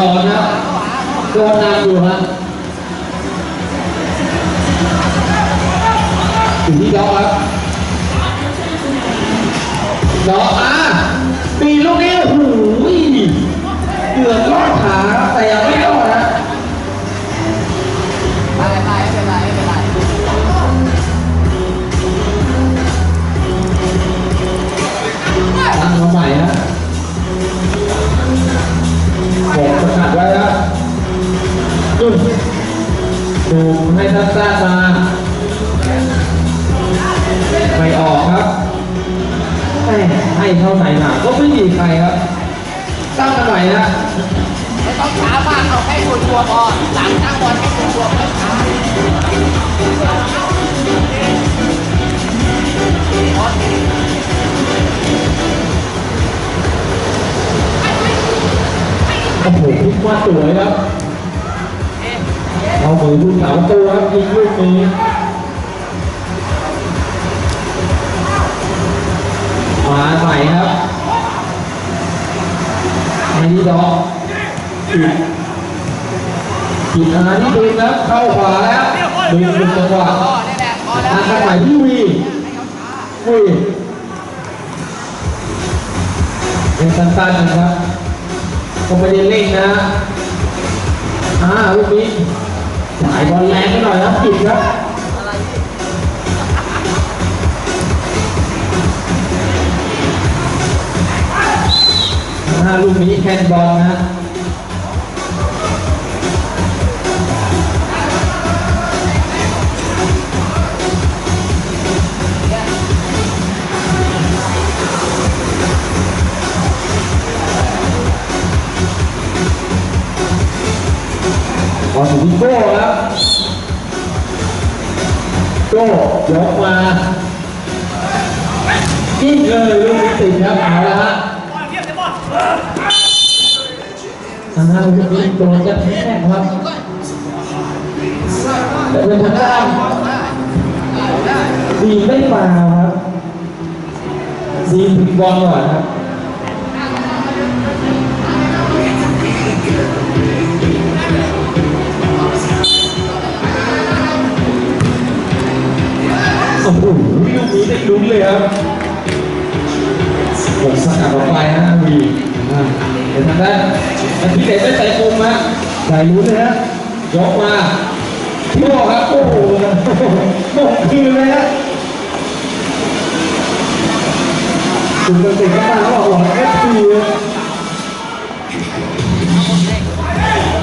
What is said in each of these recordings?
ออกหลอดนะโดนนำอยู่ฮะถึงที่ด็อกครับดอกมาปีลูกนี้โอ้โหเกือบลอดขาแต่ยังไม่รอดนะไม่เป็นไรไม่เป็นไรไม่เป็นไรตั้งมาใหม่ ฮะบอกสกัดไว้ครับจุ่มดูให้สั้นๆมาไม่ออกครับให้เท่าไหนหนาก็ไม่มีใครครับตั้งกันใหม่นะไม่ต้องช้ามากเอาแค่ตัวตัวพอหลังตั้งบอลแค่ตัวร์ โอ้โหพลิกมาสวยครับเอามือดูสาตัวครับยิงลูกนี้มาใหม่ครับไอ้นี่ดอกอีกอีกอาที่ดึงแล้วเข้าขวาแล้วดึงดึงจังหวะทางกันใหม่ที่วีวีเป็นสั้นๆนะครับ ผมไม่ได้เล่นนะอ่าลูกนี้จ่ายบอลแรงไปหน่อยครับผิดครับอาลูกนี้แคนบอลนะ บอลถึงที่โก้ครับโก้ยกมายิงเลยลูกติดครับเอาละฮะอ่านลูกนี้โดนจะแทกครับแต่เป็นทางด้านดีไม่มาครับดีถึงบอลก่อนครับ อ้โหลูกนี้ได้ลุ้นเลยครับผมสกัดออกไปนะวีอ่าเห็นทางด้านอันที่เด็ดได้ใจคมนะใจลุ้นเลยนะยกมาโม่ครับโอ้โหโม่คืนเลยฮะถึงจะติดก็มาแล้วบอกหลอกเอฟซี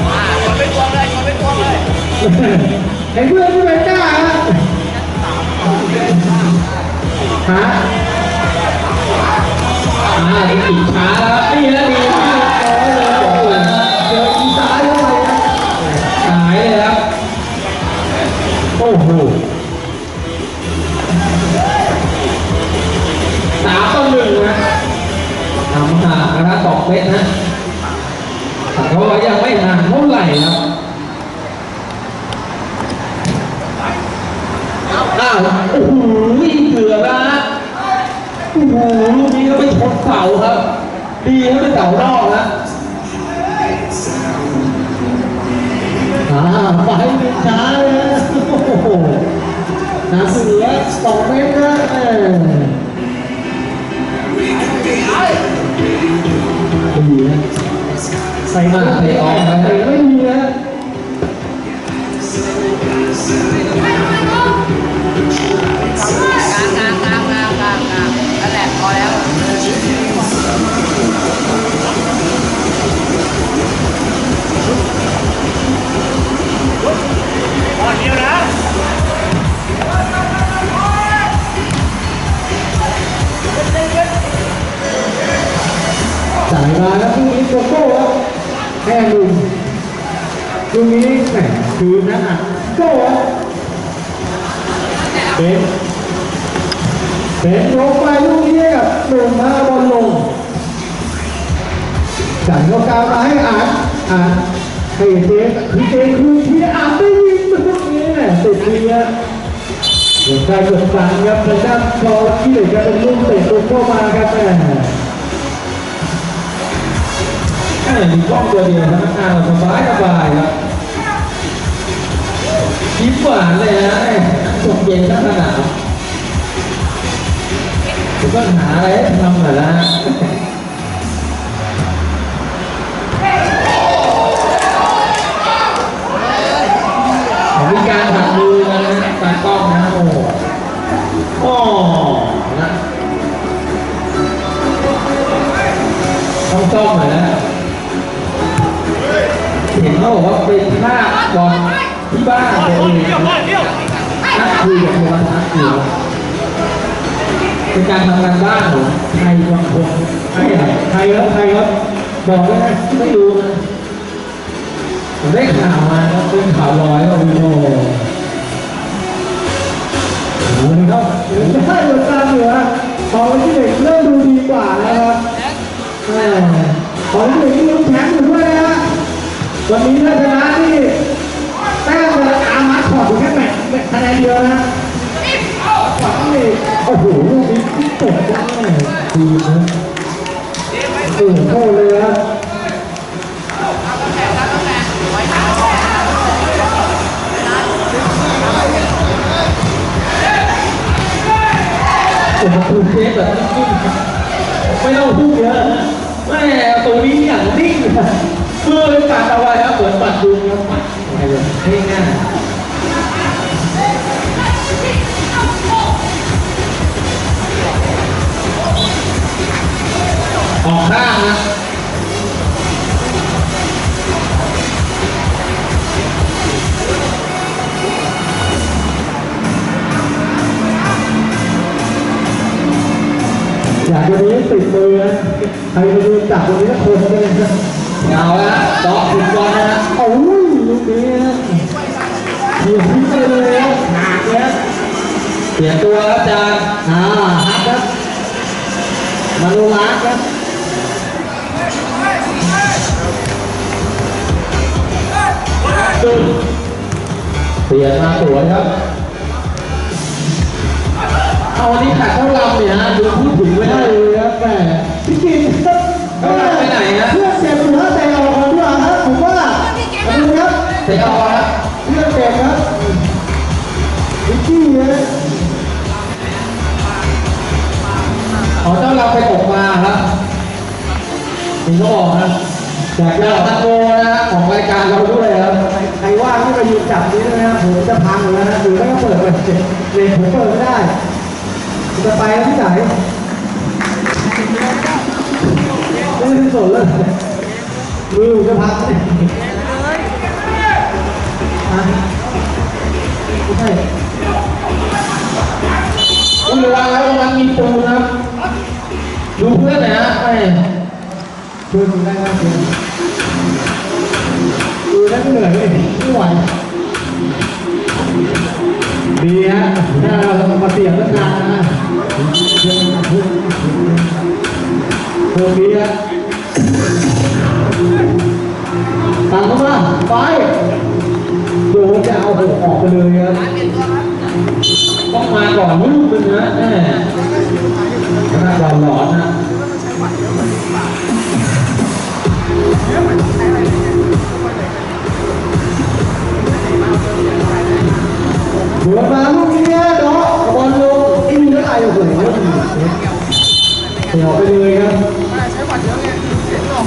อ่าชนไปตัวเลยชนไปตัวเลยเห็นเพื่อนที่เป็นกล้าฮะ ฮะอ่าติดช้าแล้วนี่นะดีมากโอ้ยเจออีซ้ายเข้าไปนหายเลยครับโอ้โหสามต่อหนึ่งนะทำห่างนะครับสองเมตรนะแต่ก็ยังไม่ห่างเท่าไหร่ครับ อ้าวโอ้โหเกือบแล้วฮะโอ้โหลูกนี้ก็ไปชนเสาครับ ดีครับเป็นเสานอกนะอ่าไปเป็นช้าเลยนะโอ้โหนาเสือสองเมตรนะเออดีนะใส่มาใส่ออกนะไม่ดีนะ กลางกลางกางกางกางกางนั่นแหลพอแล้วพอเดียวนะจ่ายมาแล้วพรงนี้โก้แค่ลุงพรงนี้แหมคืนนะอะโก้เบ๊ เป็นลงไปลูกนี้กับหนุ่มาบอลลงจันก็กาวมาให้อ่านอ่านให้เจคือเจคือที่อ่านได้ยินลูกนี้แหมติดเลียเดี๋ยวใครกดฟังครับทางด้านพอที่เหลือจะเป็นลูกเตะตัวเข้ามาครับแม่ไม่มีกล้องตัวเดียวพนักงานสบายสบายครับยิ้มหวานเลยนะจบเย็นทั้งสนาม ก็หาอะไรให้ทำหน่อยละมีการหักมือกันนะตากล้องนะโอ้โหโอ้นะต้องซ่อมหน่อยนะเห็นเขาบอกว่าเป็นภาพบอลที่บ้านตัวเองนักคุยกับโทรทัศน์อยู่ เป็นการทำงานบ้านเหรอใครบางคนใครอะใครครับใครครับบอกได้ไหมไม่รู้นะผมได้ข่าวมาครับเป็นข่าวลอยว่าวิโนเอาเลยครับเดี๋ยวจะให้หมดตามเหนือพอที่เด็กเริ่มดูดีกว่านะครับขอที่เด็กที่ลุ้นแชมป์อยู่ด้วยนะฮะวันนี้ถ้าชนะนี่แต้มจะตามมาขอดอยู่แค่แมตช์คะแนนเดียวนะขอดนี่ โอ้โหลูกนี้ตกได้ดีนะโอ้โหโคตรเลยนะผมมาคูเทปแบบนิ่งๆไม่ต้องพูดเยอะแม่ตัวนี้อย่างนิ่งนะมือเลยปัดเอาไว้ครับเหมือนปัดดูครับปัดอะไรแบบง่ายๆ ออกข้างนะอยากวันนี้ติดมือนะใครมาดูจับวันนี้คนเลยนะเอาละเจาะถึงบอลนะฮะโอ้ยลูกนี้นะเดี๋ยวพิจารณาหนักแล้วเปลี่ยนตัวครับอาจารย์อ่าฮักครับมาโนรักครับ เปลี่ยนมาสวยครับ เอาวันนี้ขาดเท่าลำเนี่ยฮะดูพูดถึงไม่ไม่ได้ได้เลเลยยครับแหมพี่กินครับเอาไปไหนฮะเพื่อนเจ็บอยู่แล้วแต่ออกมาด้วยครับผมว่ามาดูครับเตะออกครับเพื่อนเจ็บครับพี่กี้นะขอเจ้าเราไปตกมาครับถึงก็บอกนะ แจกอแล้ยาตังโมนะฮะของรายการเราด้วยครับใครว่าที่มายืนจับนี้นะครับผมจะพังอยู่แล้วนะหรือไม่ก็เปิดไปเลยผมเปิดไม่ได้จะไปแล้วที่ไหนไม่ได้สนเลยมือจะพักเนี่ยอะไม่ใช่คุณระวังแล้วระวังมีปูนะครับดูเพื่อนหน่อยฮะเพื่อนคุณได้ไหมเพื่อน เหนื่อยเลยไม่ไหวดีฮะถ้าเรามาเสียงเรื่องงานนะเพื่อนเพื่อนเพื่อนดีฮะตามเข้ามาไปโดนจะเอาหัวออกไปเลยครับต้องมาก่อนลูกนึงนะแม่ขนาดหลอนหลอนนะ หัวมาลูกนี้นะเนาะบอลลงอีกเท่าไร่โอ้โหเดี๋ยวไปเลยครับใช้หวัดเยอะไงเสียงออ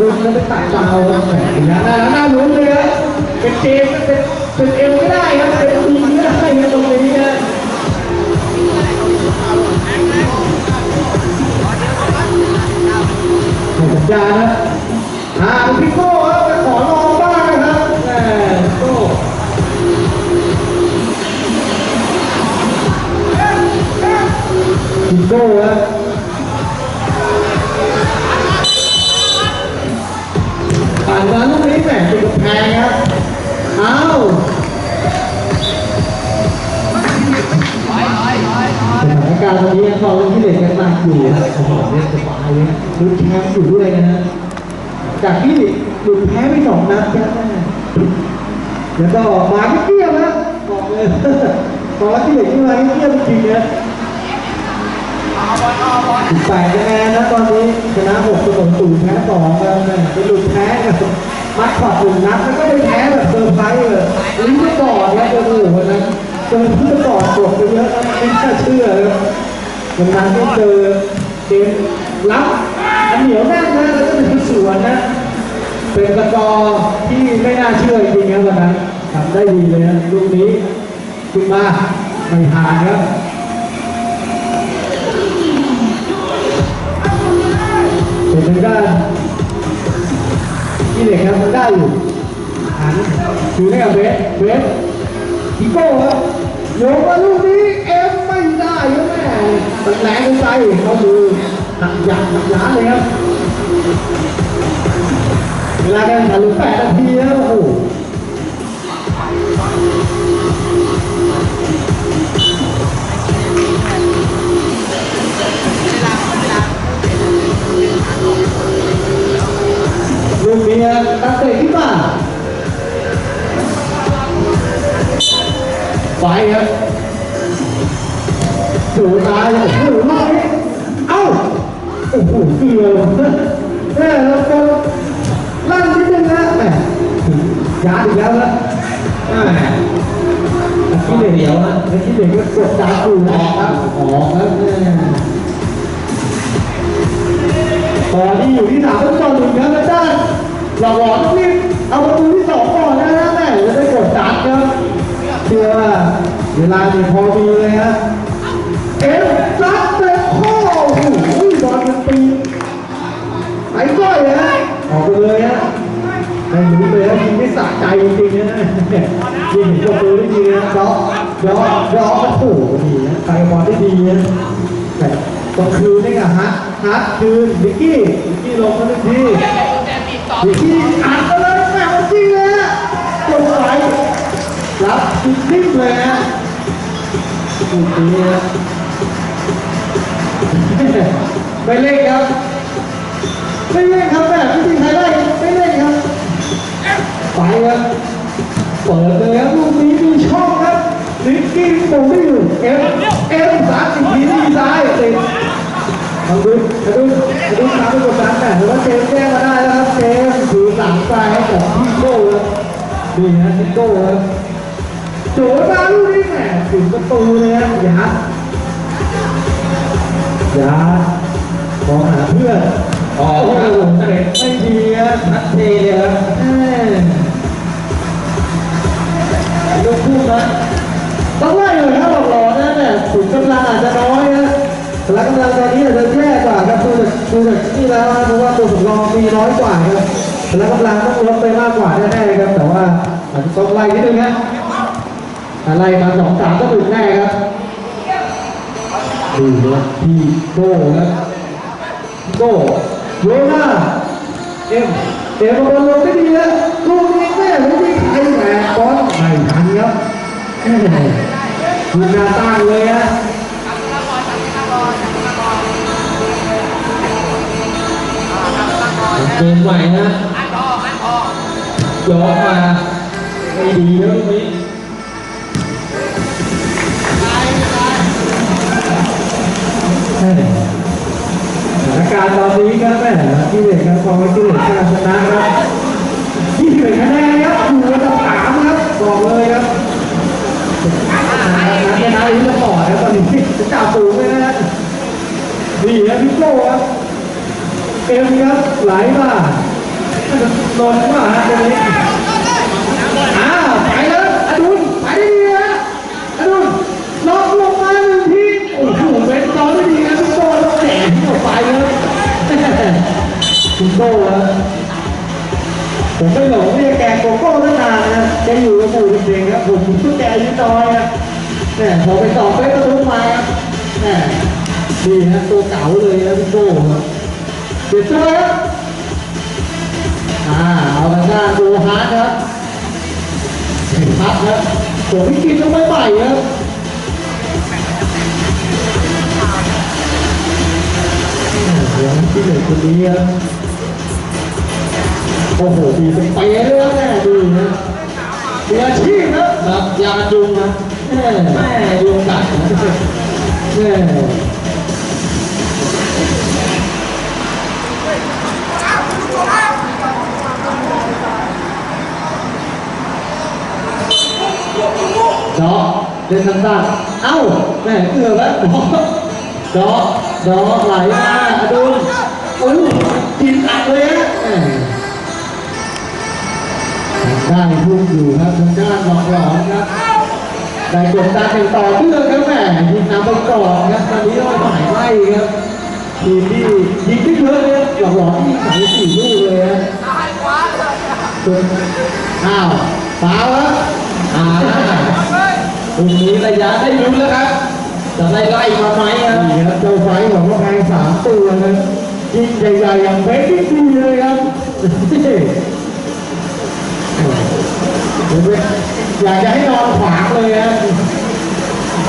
ดูงแล้วเป็นสายดาวแหมน่าน่ารู้เลยครับเป็นเจมเป็นเอ็มก็ได้ครับเป็นอีก็ได้นะตรงนี้นะสัญญาครับทางพิโก้ มาเกี้ยวจริงๆนะเอาบอลเอาบอลสิบแปดคะแนนนะตอนนี้ชนะหกเสมอศูนย์แพ้สองแล้วนะไปหลุดแพ้กับมัดขอดหนึ่งนัดแล้วก็ไปแพ้แบบเซอร์ไพรส์เลยลิ้นไม่ก่อนนะโอ้โหวันนั้นเจอเพื่อนก่อนกดไปเยอะนะไม่น่าเชื่อเลยวันนั้นก็เจอเกมรับอันเหนียวแน่นนะแล้วก็เป็นสวนนะเป็นสกอร์ที่ไม่น่าเชื่อจริงๆครับวันนั้นทำได้ดีเลยนะลูกนี้ขึ้นมาไม่ห่างครับ มันก็นที่เด็กครับมันได้อยู่หันถือให้กับเบสเบสอีโก้ครับโยกมาลูกนี้เอฟไม่ได้ครับแม่มันแรงเกินไปเข้ามือหักยันหักยาเลยครับเวลาการแข่งขันเหลือแปดนาทีแล้วโอ้โห เตะขึ้นมาไฟครับสูตายโอ้โหลูกนี้เอ้าโอ้โหเกือบแม่แล้วก็ลั่นนิดนึงนะแหมยาดอีกแล้วนะแหมที่เด็กเดียวนะที่เด็กก็กดดาวกูออกครับออกครับแม่ตอนนี้อยู่ที่สามต่อหนึ่งครับอาจารย์ หลอกหลอนต้องรีบเอาประตูที่สองก่อนนะแม่จะได้กดดันครับเชื่อว่าเวลาเนี่ยพอมีเลยฮะเอ็มซัดเตะข้อโอ้โหบอลมันตีไอ้ก้อยเลยฮะออกไปเลยฮะไม่รู้เลยฮะยิงไม่สะใจจริงๆนะยิงเห็นประตูได้ดีนะเจาะเจาะเจาะโอ้โหดีนะไปบอลได้ดีนะแต่ตอนคืนนี่ไงฮะฮัทคืนนิกกี้นิกกี้ลงมาหนึ่งที อนิกกี้อัดมาเลยแม่จริงเลยฮะกดไว้รับติดนิ่มเลยฮะถูกตีฮะไม่เล่นครับไม่เล่นครับแบบไม่มีใครไล่ไม่เล่นครับไปครับเปิดเลยครับลูกนี้มีช่องครับนิกกี้มงไม่อยู่เอ็มเอ็มสามสิบทีที่ซ้ายติด เอาดูเอาดูเอาดูตามไปกดดันแต่ถือว่าเจมส์แจ้มาได้แล้วครับเจมส์ถือหลังไปให้กับพี่โก้ครับดีนะพี่โก้ครับโจมาลูกนี้แหมถึงประตูเลยครับยัดยัดมองหาเพื่อนออกโอ้ครับโหเตะไม่ดีครับนัดเทเลยครับยกคู่นะต้องไล่เลยครับหลอกๆนะเนี่ยถึงกำลังอาจจะน้อยนะ พละกำลังตอนนี้อาจจะแย่กว่าครับดูจากดูจากที่แล้วนะเพราะว่าตัวสำรองมีน้อยกว่าครับพละกำลังต้องลดไปมากกว่าแน่ๆครับแต่ว่าอาจจะต้องไล่นิดนึงนะถ้าไล่มาสองสามก็ถึงแน่ครับดูนะพี่โก้ครับพี่โก้โยนหน้าเอ็มเอ็มบอลลงไม่ดีนะลูกนี้แม่ไม่มีใครแหมบอลไม่ทันครับแม่คุณหน้าตั้งเลยฮะ เกมใหม่นะอันพออันพอย้อนมาไม่ดีแล้วลูกนี้สถานการณ์ตอนนี้ครับแม่ที่เด็กครับความว่าที่เด็กชาชนะครับ มครับไหลมาโดนมาตรงนี้อ้าวไปแล้วอดุลไปดีฮะอดุลล็อกลงมาหนึ่งทีโอ้โหเป็นตอนไม่ดีครับพี่โก้แล้วแหมที่ออกไปเลยคุณโก้ครับผมไม่หลงเรียกแกโกโก้ตั้งนานนะแกอยู่กับปู่เด็กๆครับผมก็แกอายุน้อยครับเนี่ยพอไปสอบไปกระทุ้มาครับแหมดีฮะตัวเก่าเลยนะพี่โก้ ครับเด็ดตัวครับอ่าเอาทางด้านโกฮาร์ดครับพับครับผมพี่กินต้องไม่ใหม่ครับเดี๋ยวที่หนึ่งคนนี้ครับโอ้โหดีเป็นเป๊ะเลยแม่ดูนะมีอาชีพนะครับยาจุงนะแม่แม่ยุงกัดนะแม่ ดอกเล่นสั้นๆเอ้าแม่เกือบแล้วดอกดอกไหลมาอดุลอุ้ยกินอัดเลยฮะแม่ทางด้านพุ่งอยู่ครับทางด้านหลอกหลอนครับได้กดดันอย่างต่อเนื่องครับแม่ยิงนำไปก่อนครับตอนนี้เราหมายไล่ครับทีมที่ยิงได้เยอะเลยครับหลอกหลอนยิงสามสี่ลูกเลยฮะจนอ้าวฟาวแล้ว อ่าตรงนี้ระยะได้ลุ้นแล้วครับจะได้ไล่มาไหมครับนี่ครับเจ้าไฟของพวกแพงสามตัวนะยิงใหญ่ๆอย่างเป๊ะที่ดีเลยครับอยากจะให้นอนขวางเลยฮะ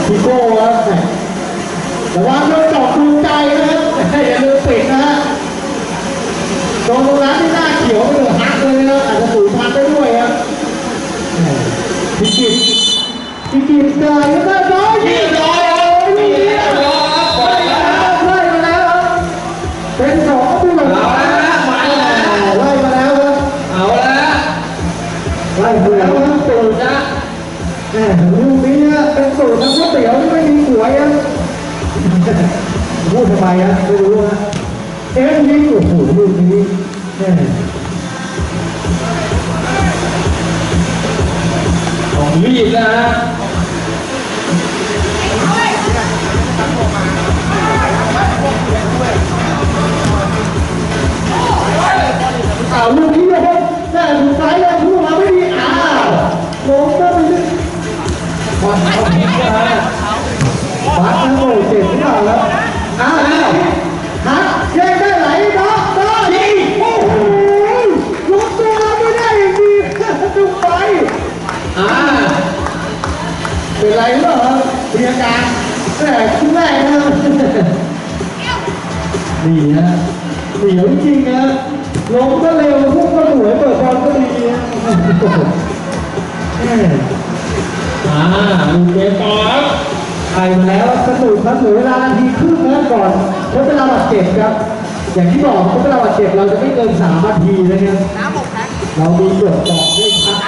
พี่โก้ครับแต่ว่าโดนจอบดูใจนะครับอย่าลืมปิดนะฮะตรงร้านที่หน้าเขียวไปเหลือฮักเลยนะอาจจะสูญพันธุ์ได้ด้วยครับแหม่พิกิต พิกิตเดินแล้วก็น้อยยิงน้อยนี่เรียบร้อยครับปล่อยแล้วครับไล่มาแล้วครับเป็นสองประ ตูเอ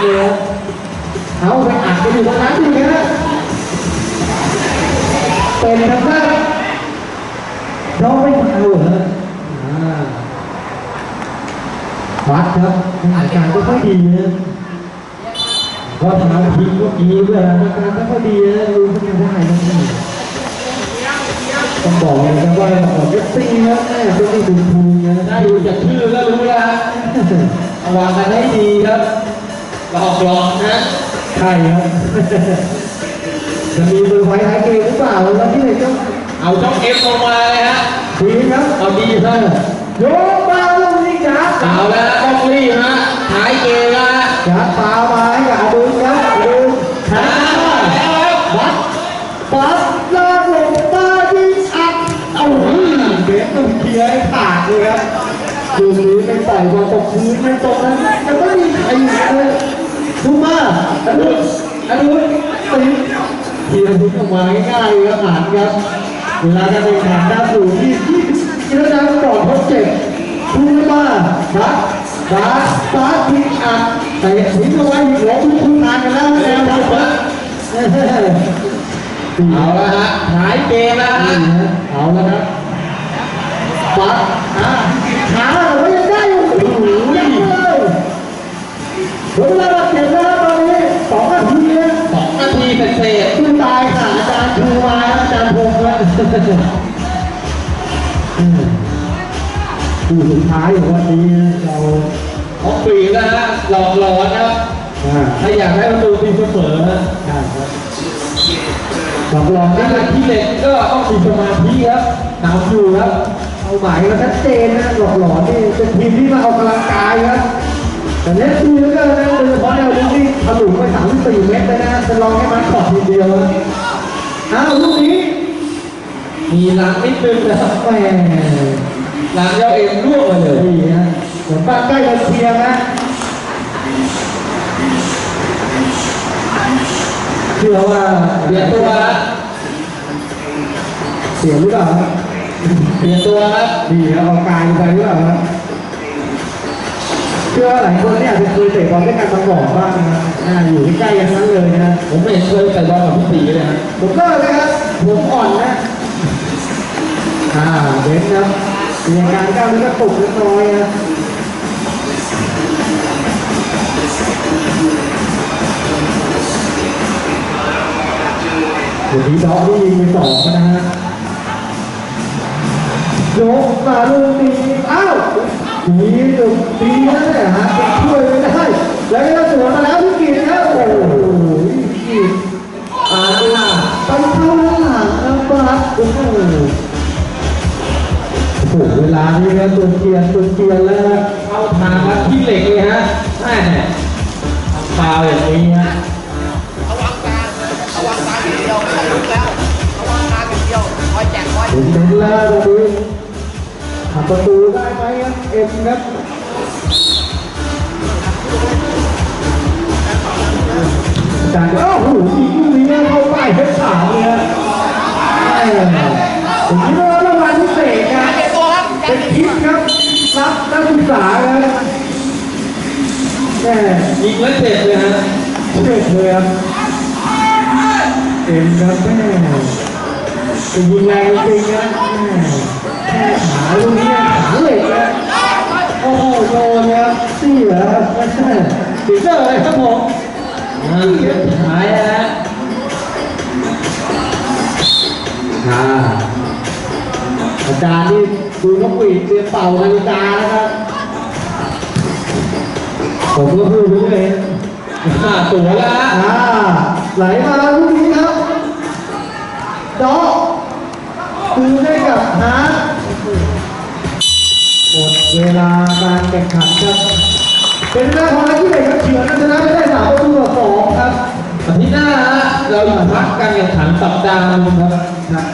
ได้ชัดเลยนะเอาไปอัดไปอยู่ตรงนั้นดีนะเป็นทางด้านน้องไม่เอาเหรอวัดครับอาการก็ค่อยดีนะก็ทำทีก็ดีด้วยนะอาการไม่ค่อยดีนะรู้ขึ้นมาได้นะต้องบอกเลยนะว่าของเอฟซีนะแม่เป็นที่ดูทูนะได้ดูจากชื่อก็รู้แล้วระวังกันให้ดีครับ หลอกหลอกนะใช่ครับจะมีเบอร์ไว้ท้ายเกมหรือเปล่าแล้วที่ไหนก็เอาช่องเอฟลงมาเลยฮะดีครับเอาดีซะโยกมาลูกนี้ครับเอาแล้วต้องรีบฮะท้ายเกมแล้วฮะยัดปามาให้กับอดุลครับอดุลแทอ่างมาแล้วครับวัดปัดลากลงมายิงอัดเอาหูเบสต้องเคลียร์ให้ขาดเลยครับดูนี้ไปใส่บอลตกพื้นไม่ตกนั้นมันก็มีใครอยู่เลย ดูมาอดุลอดุลตีทีละทุนออกมาง่ายๆครับผ่านครับเวลาการแข่งขันด้านสู่ที่20กิโลกรัมก่อนทดเจ็บทุ่มมาบัสบัสบัสทิ้งอัดแต่ทิ้งเอาไว้หัวทุ่มทุ่งานกันแล้วแนวเราบัสเอาละฮะท้ายเกมแล้วฮะเอาล้วครับบัสอะขาเรายังได้อยู่โอ้โหยังเลย เวลาเราเจ็บแล้วตอนนี้สองนาทีนะสองนาทีเศษคือตายค่ะอาจารย์ชูมาอาจารย์พงศ์ครับอืมคู่สุดท้ายท้ายของวันนี้เราออกปีกนะฮะหลอกหลอนนะครับอ่าถ้าอยากให้ประตูตีเสมอนะใช่ครับลองลองถ้าได้เป็นที่เหล็กก็ต้องมีสมาธิครับนำอยู่ครับเอาหมายก็ชัดเจนนะหลอกหลอนนี่เป็นทีมที่มาออกกำลังกายครับ แต่เล่นดีเหลือเกินนะโดยเฉพาะแนวลุกนี่ถลุไป34เมตรเลยนะจะลองให้มันขอบทีเดียวนะอ้าวลูกนี้ มีล้างนิดนึงนะครับแหม่ล้างเจ้าเอ็มร่วงมาเลยดีนะเหมือนบ้านใกล้กันเชียงนะเชื่อว่าเปลี่ยนตัวครับเสียหรือเปล่าครับเปลี่ยนตัวครับดีครับเอากายไปหรือเปล่าครับ เชื่อว่าหลายคนเนี่ยอาจจะเคยเตะบอลด้วยกันมาก่อนบ้างนะอ่าอยู่ใกล้ๆกันทั้งเลยนะผมไม่เห็นเคยใส่บอลกับพี่ตีเลยนะผมก็เลยครับผมอ่อนนะอ่าเบนครับมีอาการกล้ามเนื้อกระตุกเล็กน้อยนะเดี๋ยวนี้ดอกนี่ยิงไปสองนะฮะยกมาลูกนี้อ้าว ดีจุดดีนะเนี่ยฮะช่วยไม่ได้แล้วก็สวนมาแล้วพี่กิตนะโอ้โหพี่กิตอ่าไปเข้าด้านหลังนะครับโอ้โหโอ้โหเวลานี้นะตัวเกียร์ตัวเกียร์แล้วเข้าทางครับที่เหล็กเลยฮะแม่ฟาวอย่างนี้ฮะระวังตาระวังตาอย่างเดียวไม่ต้องลุกแล้วระวังตาอย่างเดียวคอยแจกคอยเห็นแล้วตรงนี้ ประตูได้ไหมครับเอ็มครับจานโอ้โหยิงลูกนี้เข้าไปเพชรขาวเลยฮะผมคิดว่ารางวัลพิเศษนะเป็นคลิปครับรับนักศึกษาครับแม่ยิงแล้วเจ็บเลยฮะเด็กเลยครับเอ็มครับแม่จะยิงแรงจริงนะ แม่แค่ขาลูกนี้ขาเหล็กนะโอ้โหโดนครับสี่เหรอครับแม่ติดเซอร์เลยครับผมอ่าสุดท้ายนะฮะอ่าอาจารย์นี่ดูนกหวีดเตรียมเป่านาฬิกานะครับ ผมก็พูดไปเรื่อยอ่าตัวแล้วฮะอ่าไหลมาลูกนี้ครับดอกคืนให้กับฮาร์ เวลาการแข่งขันครับ เป็นหน้าของนักกีฬาเฉือนชนะไปได้สามประตูต่อสองครับอาทิตย์หน้าฮะเราอยู่พักการแข่งขันสัปดาห์หนึงครับ